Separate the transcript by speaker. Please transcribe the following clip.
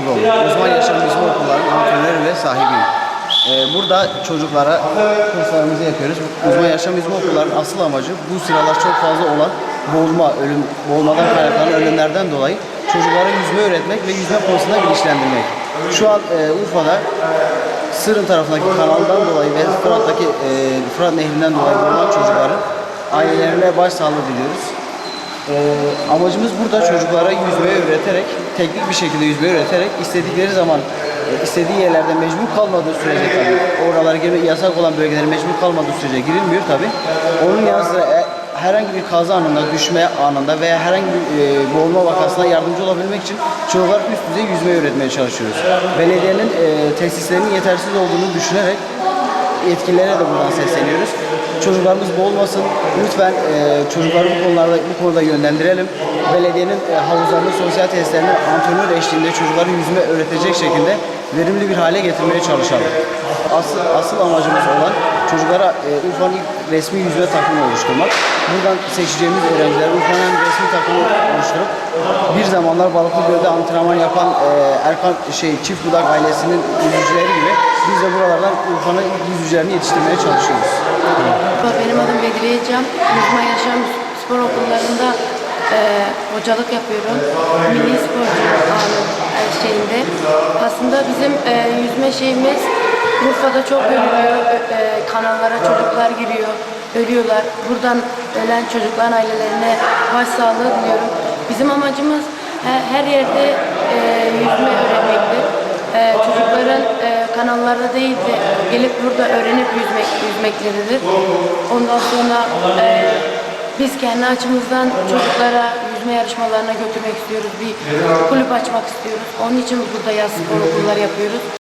Speaker 1: Akıllıoğlu. Uzman yaşam bizim okulların antrenörü ve sahibiyim. Ee, burada çocuklara kurslarımızı yapıyoruz. Uzman yaşam bizim okulların asıl amacı bu sıralar çok fazla olan boğulma, ölüm, boğulmadan kaynaklanan ölümlerden dolayı çocuklara yüzme öğretmek ve yüzme konusunda bilinçlendirmek. Şu an e, Urfa'da Sırın tarafındaki kanaldan dolayı ve Fırat'taki e, Fırat Nehri'nden dolayı boğulan çocukların ailelerine başsağlığı diliyoruz. Ee, amacımız burada çocuklara yüzmeyi öğreterek, teknik bir şekilde yüzmeyi öğreterek istedikleri zaman e, istediği yerlerde mecbur kalmadığı sürece tabii oralara girme yasak olan bölgelere mecbur kalmadığı sürece girilmiyor tabii. Onun yanı sıra e, herhangi bir kaza anında, düşme anında veya herhangi bir e, boğulma vakasına yardımcı olabilmek için çocuklara üst düzey yüzmeyi öğretmeye çalışıyoruz. Belediyenin e, tesislerinin yetersiz olduğunu düşünerek yetkililere de buradan sesleniyoruz. Çocuklarımız boğulmasın. Lütfen e, çocukları bu konularda bu konuda yönlendirelim. Belediyenin e, havuzlarını, sosyal tesislerini antrenör eşliğinde çocukları yüzme öğretecek şekilde verimli bir hale getirmeye çalışalım. Asıl, asıl amacımız olan çocuklara e, Urfa'nın ilk resmi yüzme takımını oluşturmak. Buradan seçeceğimiz öğrenciler Urfa'nın hem resmi takımı oluşturup bir zamanlar Balıklıgöl'de antrenman yapan e, Erkan şey Çift Budak ailesinin yüzücüleri gibi biz de buralardan Urfa'nın ilk yüzücülerini yetiştirmeye çalışıyoruz.
Speaker 2: Benim adım Bedriye Cem. Yüzme Yaşam Spor Okullarında e, hocalık yapıyorum. Milli sporcu şeyinde. Aslında bizim e, yüzme şeyimiz Urfa'da çok ölüyor. Ö- e, kanallara çocuklar giriyor. Ölüyorlar. Buradan ölen çocukların ailelerine başsağlığı diliyorum. Bizim amacımız he- her yerde e, yüzme öğretmektir. E, çocukların kanallarda değil de gelip burada öğrenip yüzmek yüzmekleridir. Ondan sonra e, biz kendi açımızdan çocuklara yüzme yarışmalarına götürmek istiyoruz. Bir kulüp açmak istiyoruz. Onun için burada yaz spor okulları yapıyoruz.